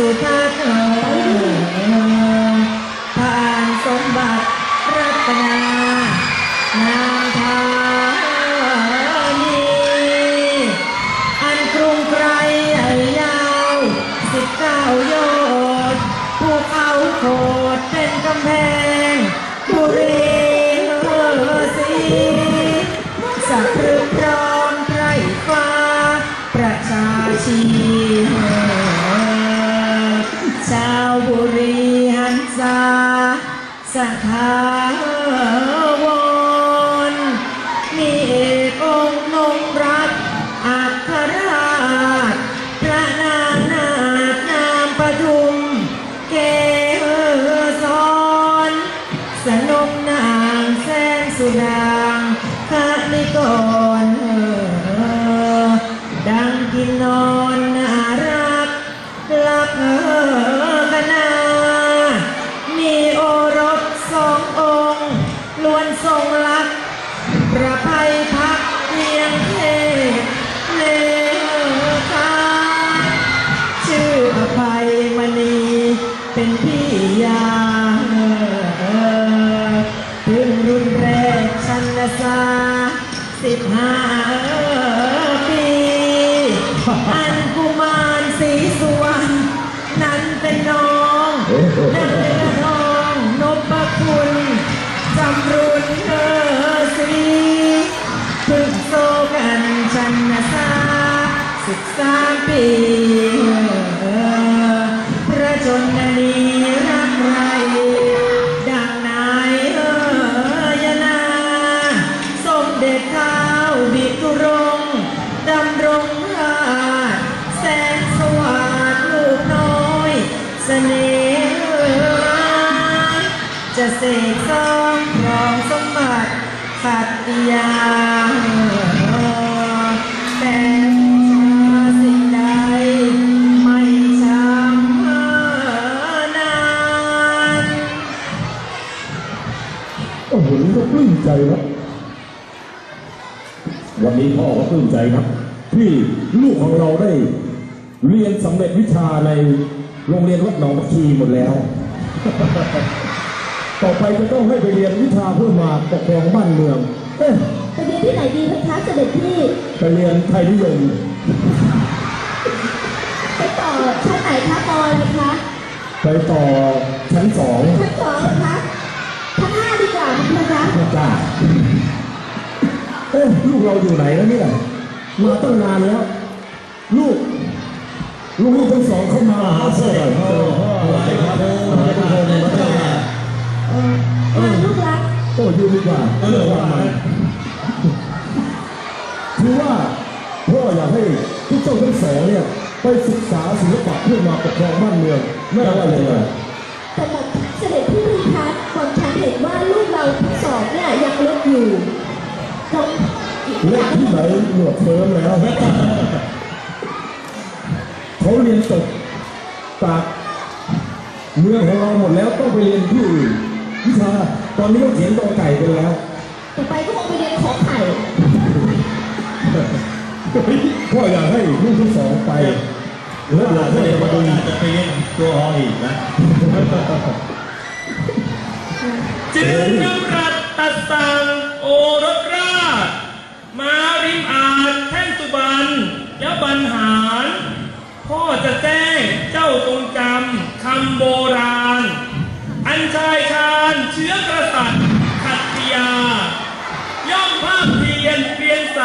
สุทัศน์เอ่ยผ่านสมบัติรัตนานามธานีอันกรุงไกรใหญ่ยาวสิบเก้าโยชน์ภูเขาโขดเป็นกำแพงบุรีเออสีสักพรึกพร้อมไพรฟ้าประชาชี ษาสถาวรมีเอกองค์นงรักอัครราชพระนางนาถนามปทุมเกเออสอนสนมนางแสนสุดางคณิกรเออดังกินนอน เป็นพี่ยาถึงรุ่นแรกชันสาสิบห้าปี อันกุมารศรีสวรรณนั้นเป็นน้องนั่นเป็นน้องนพคุณจำรุนเธอสีพึ่งโซกันชันสาสิบสามปี รงดำรงราชแสงสว่างลูกน้อยเสน่ห์จะเสกสองครองสมบัติขัตยา นนี้พ่อก็ปลื้มใจนะที่ลูกของเราได้เรียนสำเร็จวิชาในโรงเรียนวัดหนองบักคีหมดแล้ว ต่อไปจะต้องให้ไปเรียนวิชาเพื่อมาปกครองบ้านเมือง เอ๊ะไปเรียนที่ไหนดีพระคะเสด็จพี่ไปเรียนไทยนิยมไปต่อชั้นไหนคะปออะไรคะไปต่อชั้นสองชั้นสองเหรอคะชั้นห้าดีกว่ามั้งคะนะจ้า เอ๊ะลูกเราอยู่ไหนแล้วเนี่ยมาตั้งนานแล้ว ลูก ลูกๆทั้งสองเข้ามาหาพ่อหน่อยพ่อพ่ออะไรครับพ่ออะไรครับพ่อเออมาลูกรักโอ้ยืนดีกว่าเออว่ามาคือว่าพ่ออยากให้ทุกเจ้าทั้งสองเนี่ยไปศึกษาศิลปะเพื่อมาปกครองบ้านเมืองแม่ว่าอย่างไรแต่หม่อมเสด็จพี่พคะหม่อมฉันเห็นว่าลูกเราทั้งสองเนี่ยยังเล็กอยู่ เราเล็กที่ไหนหนวดเฟิร์มแล้วเขาเรียนจบจากเมืองของเราหมดแล้วต้องไปเรียนที่อื่นวิชาตอนนี้เขาเขียนตอไก่กันแล้วต่อไปก็คงไปเรียนขอไข่พ่ออยากให้ลูกที่สองไปแล้วหลานเดี๋เสยวด็พ่อจจะพมาระดูองค์จะไปเล่นตัวออีกนะจึงยมรั ตัดสั่งโอรสราช มาริมอาจแท่นสุบันยะบันหารพ่อจะแจ้งเจ้าตรงจำคำโบราณ อันชายชาญเชื้อกษัตริย์ขัตติยา ย่อมภาคเพียนเปลี่ยนใส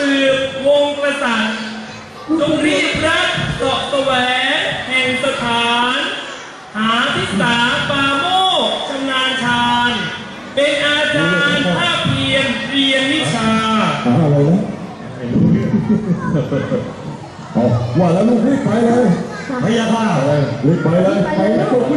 สืบวงกษัตริย์จงรีบรักเสาะแสวงแห่งสถาน หาทิสาปาโมกข์ชำนาญชาญ เป็นอาจารย์ภาคเพียรเรียนวิชาหาอะไรนะเอาว่าแล้วลูกรีบไปเลยพยาค่ะรีบไปเลยไปจบวิ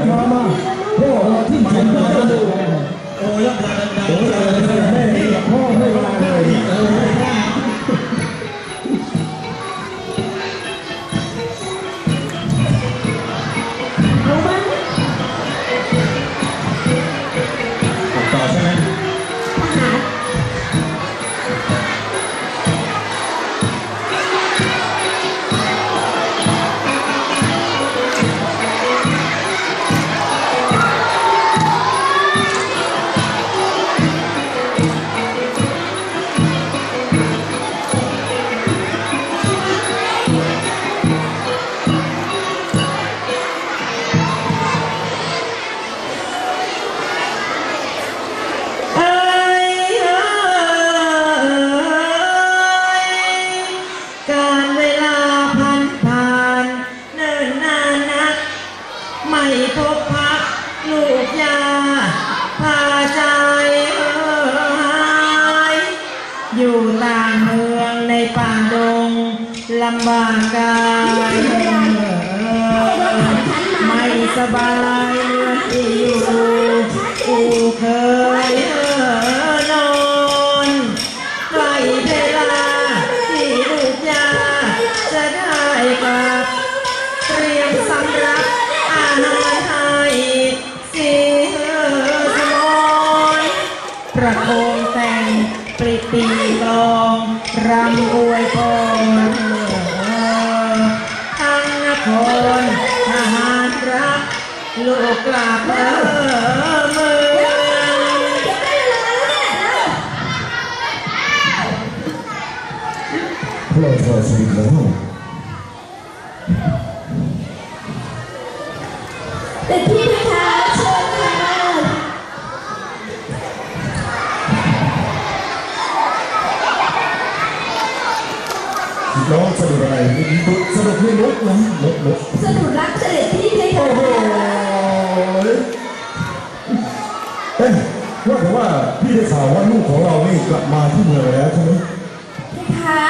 นักไม่พบพักลูกยาพาใจเออหายอยู่ต่างเมืองในป่าดงลำบากกายไม่สบายอยู่ ลองรำอวยพรทั้งนครทหารรักลูกกลับเออเมืองพระราชาสวิตแล้ อ้ยว่าแต่ว่าพี่ได้ข่าวว่าลูกของเรานี่กลับมาที่เมืองแล้วใช่ไหมเพคะ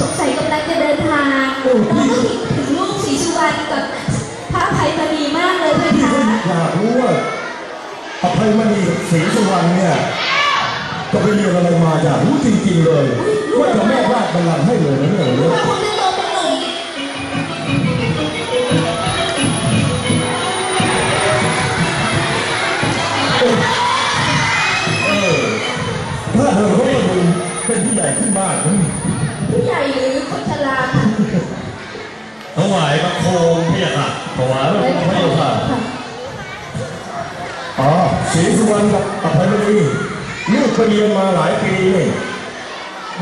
สงสัยกำลังจะเดินทางน้องก็คิดถึงลูกศรีสุวรรณกับพระอภัยมณีมากเลยเพพี่คะก็อยากรู้ว่าอภัยมณีกับศรีสุวรรณเนี่ยจะไปเรียนอะไรมาอยากรู้จริงๆเลยว่าจะแม่ราชบัลลังก์ให้เลยนะเนี่ย ลูเนี่ยกคง เธอเขาก็ดูเป็นผู้ใหญ่ขึ้นมากนะผู้ใหญ่หรือคนชราค่ะถวายบังคมพระยาค่ะถวายพระพระเจ้าค่ะอ๋อศรีสุวรรณกับอภัยมณีลูกไปเรียนมาหลายปีนี่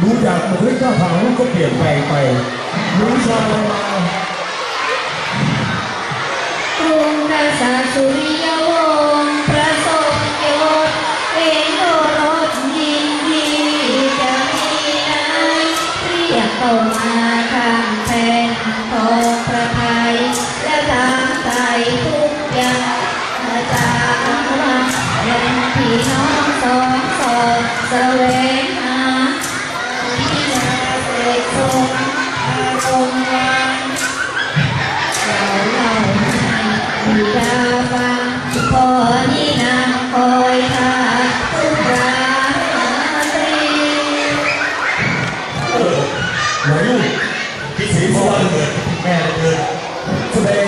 ดูจากบุคลิกท่าทางลูกก็เปลี่ยนแปลงไปรู้ชาอะไรมากรุงกษัตริย์สุริ พี่น้องสองสองแสวงหาที่นาเสกสมอารมณ์วันเราเล่าให้บิดาฟังพ่อนี่นางคอยทาสุราตรีไหนลูกพี่ศรีสวรรณเกิดแม่เกิดแสดง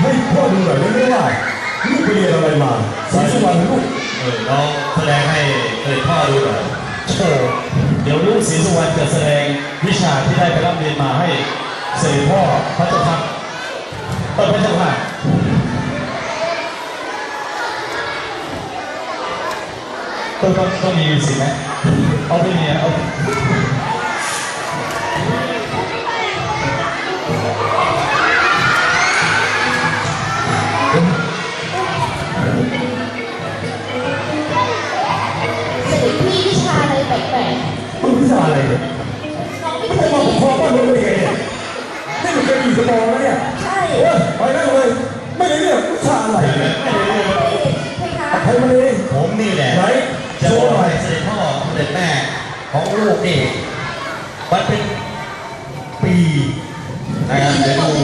ให้พ่อดูหน่อยได้ไหมว่าลูกไปเรียนอะไรมาศรีสวรรณลูก ออน้องแสดงให้เกิดพ่อดูหน่อยโชว์เดี๋ยวลูกศรีสุวรรณจะแสดงวิชาที่ได้ไปรับเรียนมาให้เสด็จพ่อพระเจ้าค่ะเออพระเจ้าค่ะต้ต้องต้องมีสิไหมเอาไปเนี่ยเอา ด็จแม่ของลูกนี่มันเป็นปีนะครับเดี๋ยวบอกดู